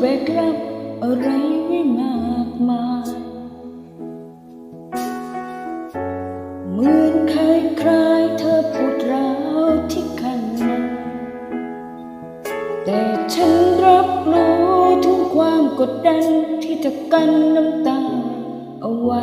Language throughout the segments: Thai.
แบกรับอะไรไว้มากมายเหมือนเคยคลายเธอปวดร้าวที่ข้างในแต่ฉันรับรู้ถึงความกดดันที่จะกันน้ำตาเอาไว้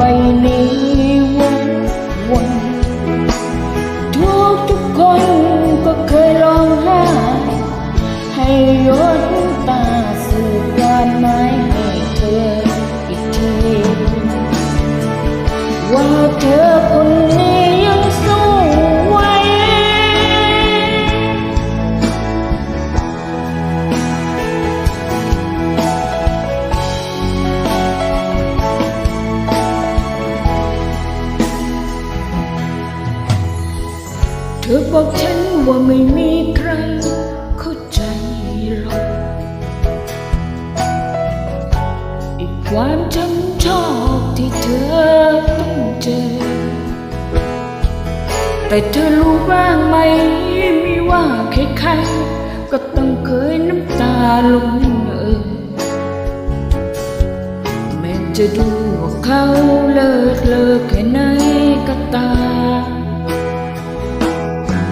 ลกใบนี้วน บอกฉันว่าไม่มีใครเข้าใจหรอกอีกความช้ำชอกที่เธอต้องเจอ แต่เธอรู้บ้างไหมม่ว่าใครๆก็ต้องเคยน้ำตาลงเอ่ยแม้จะดูว่าเขาเลิศเลอแค่ไหนก็ตาม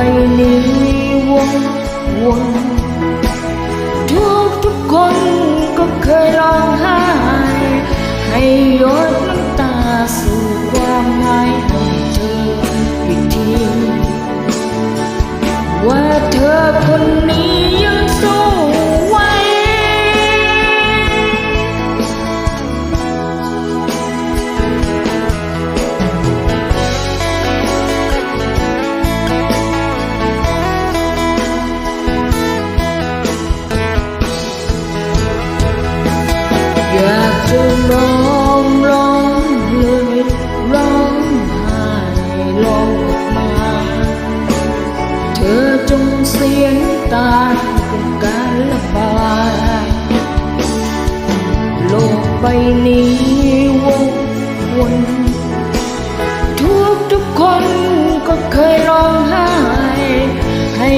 กใบนี้วนวนทุกทุกคนก็เคยร้องไห้ให้ยดน้ำตาสู่ ตาเป็นการระบายโลกใบนี้วนวนทุกทุกคนก็เคยร้องไห้ให้